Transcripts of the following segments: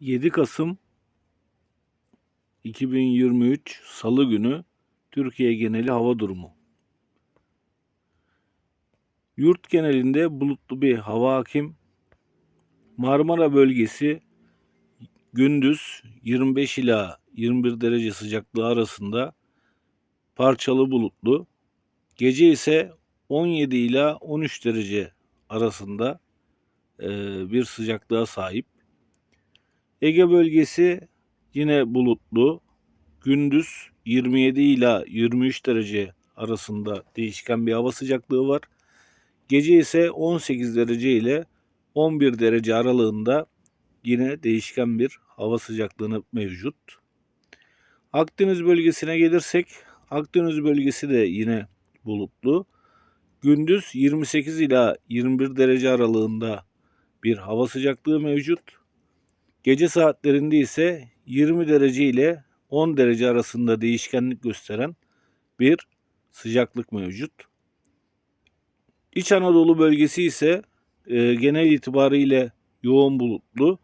7 Kasım 2023 Salı günü Türkiye geneli hava durumu. Yurt genelinde bulutlu bir hava hakim. Marmara bölgesi gündüz 25 ila 21 derece sıcaklığı arasında parçalı bulutlu. Gece ise 17 ila 13 derece arasında bir sıcaklığa sahip. Ege bölgesi yine bulutlu. Gündüz 27 ila 23 derece arasında değişken bir hava sıcaklığı var. Gece ise 18 derece ile 11 derece aralığında yine değişken bir hava sıcaklığı mevcut. Akdeniz bölgesine gelirsek Akdeniz bölgesi de yine bulutlu. Gündüz 28 ila 21 derece aralığında bir hava sıcaklığı mevcut. Gece saatlerinde ise 20 derece ile 10 derece arasında değişkenlik gösteren bir sıcaklık mevcut. İç Anadolu bölgesi ise e, genel itibariyle yoğun bulutlu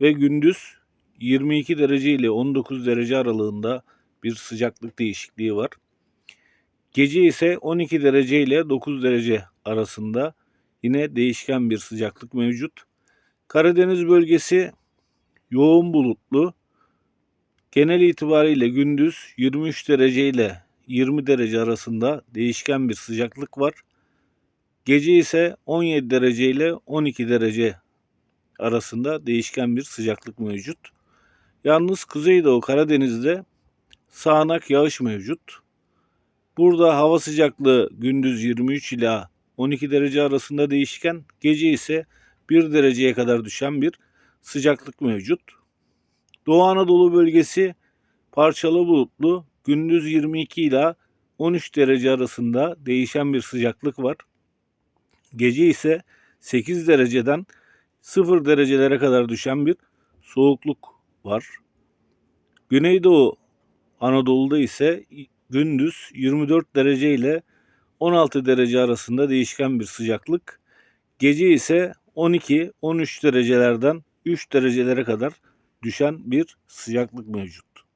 ve gündüz 22 derece ile 19 derece aralığında bir sıcaklık değişikliği var. Gece ise 12 derece ile 9 derece arasında yine değişken bir sıcaklık mevcut. Karadeniz bölgesi yoğun bulutlu. Genel itibariyle gündüz 23 derece ile 20 derece arasında değişken bir sıcaklık var. Gece ise 17 derece ile 12 derece arasında değişken bir sıcaklık mevcut. Yalnız Kuzeydoğu Karadeniz'de sağanak yağış mevcut. Burada hava sıcaklığı gündüz 23 ila 12 derece arasında değişken, gece ise 1 dereceye kadar düşen bir sıcaklık mevcut. Doğu Anadolu bölgesi parçalı bulutlu, gündüz 22 ila 13 derece arasında değişen bir sıcaklık var. Gece ise 8 dereceden 0 derecelere kadar düşen bir soğukluk var. Güneydoğu Anadolu'da ise gündüz 24 derece ile 16 derece arasında değişken bir sıcaklık. Gece ise 12-13 derecelerden 3 derecelere kadar düşen bir sıcaklık mevcut.